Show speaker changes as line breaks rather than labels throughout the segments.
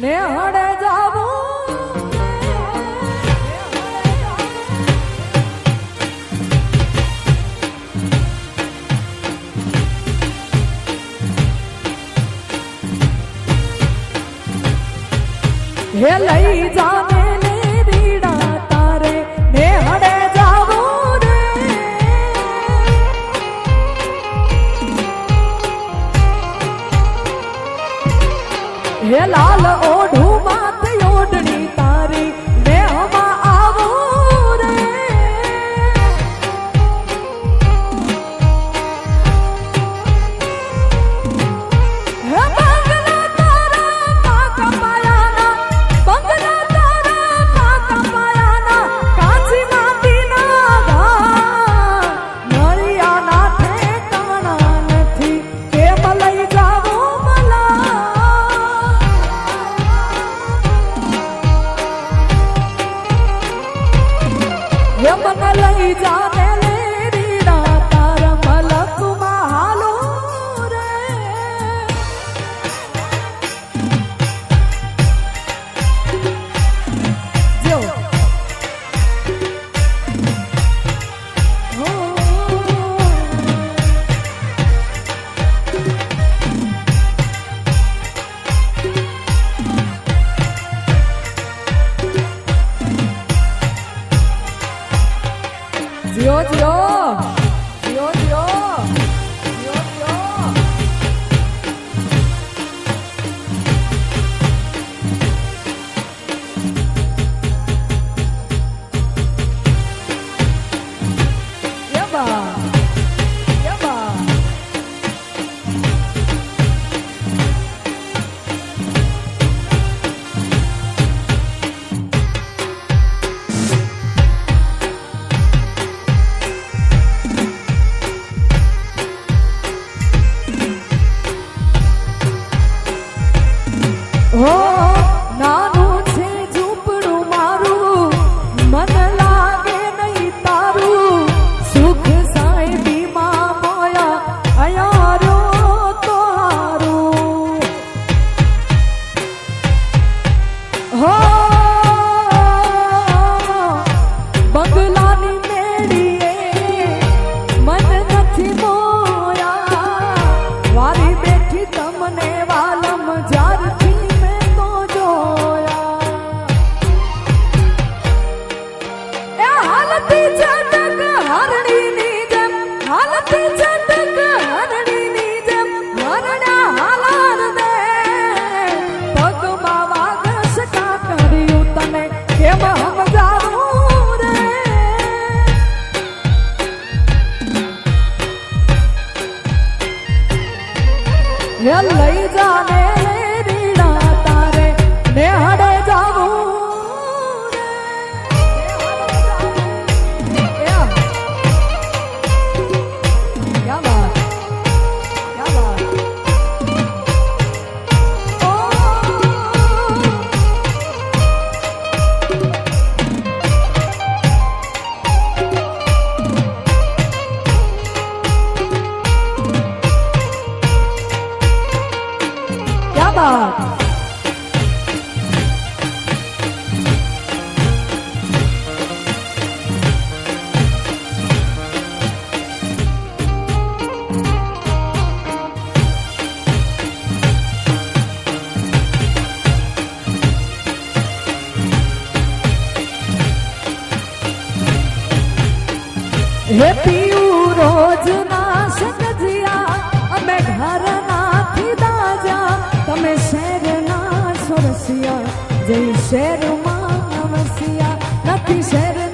ને હડે જાવું હે લઈ જા હે લાલ ઓ 你在 જીઓ જીઓ one there. નેહા હે પીયું રોજ ના અમે ઘર ના ફિદાજા તમે શેર ના સોરસિયા જય શેરમાં વસિયા નથી શેર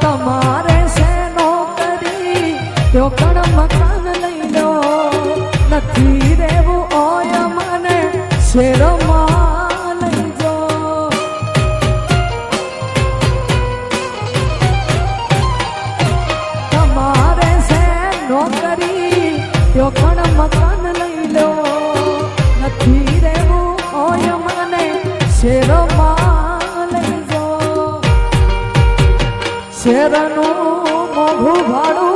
તમારે શેનો કરી મકાન લઈ લો નથી શેરમાં લઈ જો તમારે શેનો કરી તો કણ મકાન લઈ લો નથી રહેવું ઓય મને શેરમાં લઈ જો શેરનું મોઘું ભાડું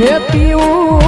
Meu pior